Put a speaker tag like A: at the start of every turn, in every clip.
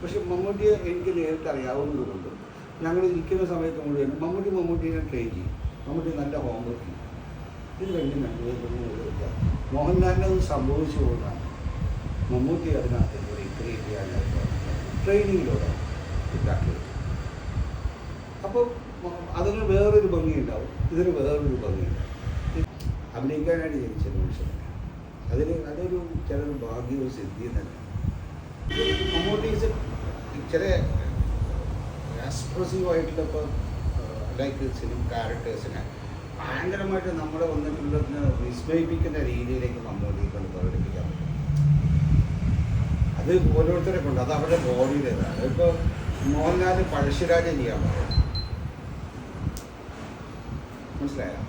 A: പക്ഷെ മമ്മൂട്ടിയെ എനിക്ക് നേരിട്ട് അറിയാവുന്നതുകൊണ്ട് ഞങ്ങൾ ഇരിക്കുന്ന സമയത്ത് മുഴുവൻ മമ്മൂട്ടി മമ്മൂട്ടിനെ ട്രെയിൻ ചെയ്യും. മമ്മൂട്ടി നല്ല ഹോംവർക്ക് ചെയ്യും. ഇത് രണ്ടും രണ്ടുപേരും മോഹൻലാലിന് അത് സംഭവിച്ചു കൊണ്ടാണ് മമ്മൂട്ടി അതിനകത്ത് ക്രിയേറ്റ് ചെയ്യാനായിട്ട് ട്രെയിനിങ്ങിലൂടെ ഉണ്ടാക്കിയത് അപ്പോൾ അതിന് വേറൊരു ഭംഗിയുണ്ടാവും. ഇതിന് വേറൊരു ഭംഗിയുണ്ടാവും. അഭിനയിക്കാനായിട്ട് ജനിച്ച മനുഷ്യനാണ് അതിന് അതൊരു ചില ഭാഗ്യവും സിദ്ധിയും തന്നെ മമ്മൂട്ടി ചില എക്സ്പ്രസീവ് ആയിട്ടുള്ള ഇപ്പോൾ ലൈക്ക് സിനിമ ക്യാരക്ടേഴ്സിനെ ഭയങ്കരമായിട്ട് നമ്മളെ വന്നിട്ടുള്ളതിനെ വിസ്മയിപ്പിക്കുന്ന രീതിയിലേക്ക് മമ്മൂട്ടി കൊണ്ട് പ്രകടിപ്പിക്കാൻ പറ്റും. അത് ഓരോരുത്തരെ കൊണ്ട് അത് അവരുടെ ബോഡിയിലേതാണ് ഇപ്പോൾ മോഹൻലാൽ പഴശ്ശിരാജൻ ചെയ്യാൻ പറ്റും മനസ്സിലായോ?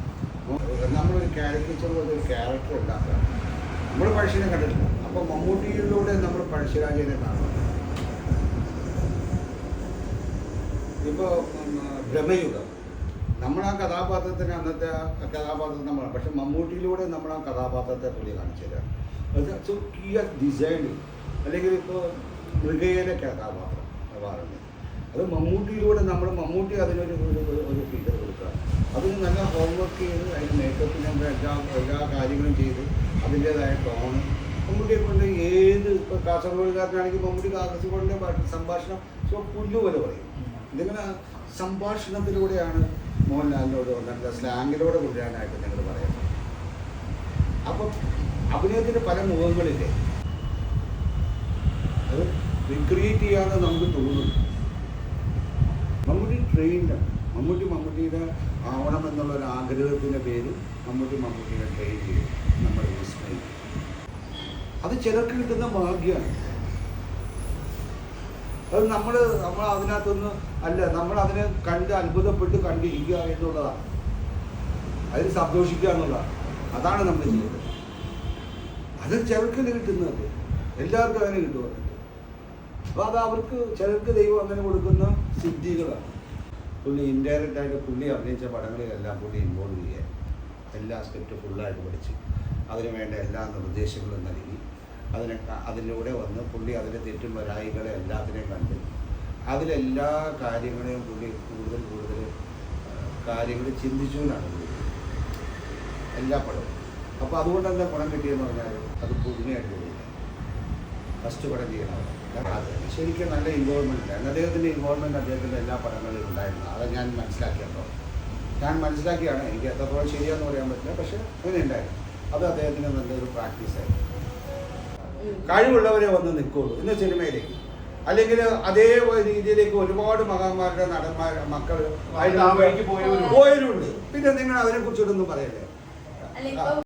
A: നമ്മളൊരു ക്യാരക്ടർ പോലെ ഒരു ക്യാരക്ടർ ഉണ്ടാക്കുക. നമ്മൾ പഴശ്ശിനെ കണ്ടിട്ടില്ല. അപ്പോൾ മമ്മൂട്ടിയിലൂടെ നമ്മൾ പഴശ്ശിരാജനെ കാണും. ഇപ്പോൾ ഭ്രമയുഗം നമ്മൾ ആ കഥാപാത്രത്തിന് അന്നത്തെ ആ കഥാപാത്രം നമ്മളാണ് പക്ഷെ മമ്മൂട്ടിയിലൂടെ നമ്മൾ ആ കഥാപാത്രത്തെ പുള്ളി കാണിച്ചു തരാം. സോ ക്ലിയർ ഡിസൈൻ അല്ലെങ്കിൽ ഇപ്പോൾ മൃഗയിലെ കഥാപാത്രം പറയുന്നത് അത് മമ്മൂട്ടിയിലൂടെ നമ്മൾ മമ്മൂട്ടി അതിനൊരു ഒരു ഫീച്ചർ കൊടുക്കുക അതിന് നല്ല ഹോംവർക്ക് ചെയ്ത് അതിന് മേക്കപ്പിന് എല്ലാ എല്ലാ കാര്യങ്ങളും ചെയ്ത് അതിന്റേതായ ടോണ് മമ്മൂട്ടിയെ കൊണ്ട് ഏത് ഇപ്പോൾ കാസർഗോഡുകാരനാണെങ്കിൽ മമ്മൂട്ടി കാസർഗോഡിന്റെ ഭാഷ- സംഭാഷണം സോ പുല്ലുപോലെ പറയും. ഇതിങ്ങനെ സംഭാഷണത്തിലൂടെയാണ് മോഹൻലാലിനോട് നല്ല സ്ലാങ്ങിലൂടെ കൊണ്ടുവരാനായിട്ട് നിങ്ങൾ പറയുന്നത്. അപ്പം അഭിനയത്തിന്റെ പല മുഖങ്ങളില്ലേ? അത് റിക്രിയേറ്റ് ചെയ്യാതെ നമുക്ക് തോന്നുന്നു. മമ്മൂട്ടി ട്രെയിൻഡ് മമ്മൂട്ടി മമ്മൂട്ടിയുടെ ആവണം എന്നുള്ള ഒരു ആഗ്രഹത്തിന്റെ പേര് മമ്മൂട്ടി മമ്മൂട്ടിയുടെ ട്രെയിൻ ചെയ്യും നമ്മൾ വിസ്മയിക്കും അത് ചിലർക്ക് കിട്ടുന്ന ഭാഗ്യമാണ്. അത് നമ്മൾ നമ്മൾ അതിനകത്തൊന്ന് അല്ല നമ്മൾ അതിനെ കണ്ട് അത്ഭുതപ്പെട്ട് കണ്ടിരിക്കുക എന്നുള്ളതാണ്. അതിൽ സന്തോഷിക്കുക എന്നുള്ളതാണ്. അതാണ് നമ്മൾ ചെയ്യുന്നത് അത് ചിലർക്ക് കിട്ടുന്നത് എല്ലാവർക്കും അങ്ങനെ കിട്ടുമോ അപ്പോൾ അത് അവർക്ക് ചിലർക്ക് ദൈവം അങ്ങനെ കൊടുക്കുന്ന സിദ്ധികളാണ്. പുള്ളി ഇൻഡയറക്റ്റ് ആയിട്ട് പുള്ളി അഭിനയിച്ച പടങ്ങളിലെല്ലാം പുള്ളി ഇൻവോൾവ് ചെയ്യാൻ എല്ലാ സ്ക്രിപ്റ്റ് ഫുള്ളായിട്ട് പഠിച്ച് അതിന് വേണ്ട എല്ലാ നിർദ്ദേശങ്ങളും നൽകി. അതിനെ അതിലൂടെ വന്ന് പുള്ളി അതിലെ തെറ്റും വരായികളെ എല്ലാത്തിനെയും കണ്ട്. അതിലെല്ലാ കാര്യങ്ങളെയും പുള്ളി കൂടുതൽ കൂടുതൽ കാര്യങ്ങൾ ചിന്തിച്ചുകൊണ്ടാണ് പുള്ളി. എല്ലാ പടവും. അപ്പോൾ അതുകൊണ്ട് എന്താ ഗുണം കിട്ടിയെന്ന് പറഞ്ഞാൽ അത് പുതുമയായിട്ട് തോന്നില്ല ഫസ്റ്റ് പടം ചെയ്യണം ശരിക്കും നല്ല ഇൻവോൾവ്മെന്റ് ആണ് അദ്ദേഹത്തിന്റെ ഇൻവോൾവ്മെന്റ് അദ്ദേഹത്തിന്റെ എല്ലാ പടങ്ങളിലും ഉണ്ടായിരുന്നു. അത് ഞാൻ മനസ്സിലാക്കിയപ്പോൾ. ഞാൻ മനസ്സിലാക്കിയാണ് എനിക്ക് എത്രത്തോളം ശരിയാന്ന് പറയാൻ പറ്റില്ല. പക്ഷേ അങ്ങനെ ഉണ്ടായിരുന്നു അത് അദ്ദേഹത്തിന് നല്ലൊരു പ്രാക്ടീസായിരുന്നു കഴിവുള്ളവരെ വന്ന് നിൽക്കുള്ളൂ ഇന്ന് സിനിമയിലേക്ക്. അല്ലെങ്കിൽ അതേ രീതിയിലേക്ക് ഒരുപാട് മഹാന്മാരുടെ നടന്മാർ മക്കൾ. പോയവരുണ്ട്. പിന്നെ നിങ്ങൾ അതിനെ കുറിച്ചിട്ടൊന്നും പറയല്ലേ